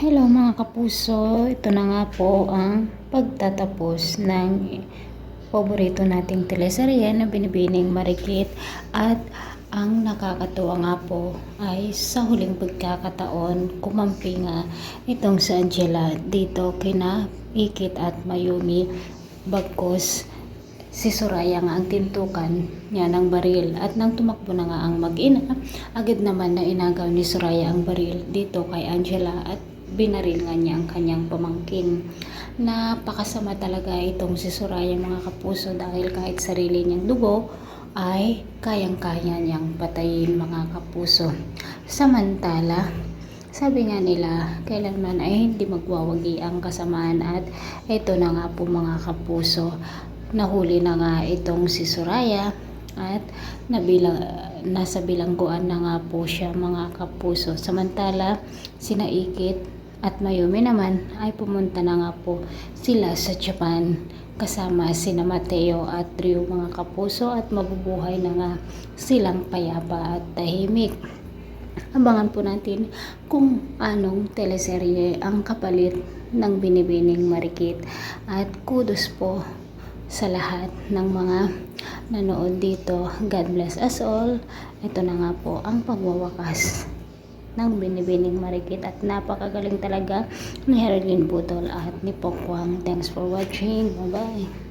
Hello mga kapuso, ito na nga po ang pagtatapos ng paborito nating teleserye na binibining marikit. At ang nakakatuwa nga po ay sa huling pagkakataon kumampi nga itong si Angela dito kina Ikit at Mayumi bagkos si Soraya nga ang tintukan niya ng baril. At nang tumakbo na nga ang mag-ina agad naman na inagaw ni Soraya ang baril dito kay Angela at binaril nga niya ang kanyang pamangkin. Napakasama talaga itong si Soraya mga kapuso dahil kahit sarili niyang dugo ay kayang-kaya niyang patayin mga kapuso. Samantala, sabi nga nila, kailanman ay hindi magwawagi ang kasamaan at ito na nga po mga kapuso. Nahuli na nga itong si Soraya at nabilang, nasa bilangguan na nga po siya mga kapuso. Samantala, sinaikit at Mayumi naman ay pumunta na nga po sila sa Japan kasama sina Mateo at Drew mga kapuso at mabubuhay na nga silang payapa at tahimik. Abangan po natin kung anong teleserye ang kapalit ng binibining marikit at kudos po sa lahat ng mga nanood dito. God bless us all. Ito na nga po ang pagwawakas ng binibining marikit at napakagaling talaga ni Herlin Butol at ni Pokwang. Thanks for watching. Bye-bye.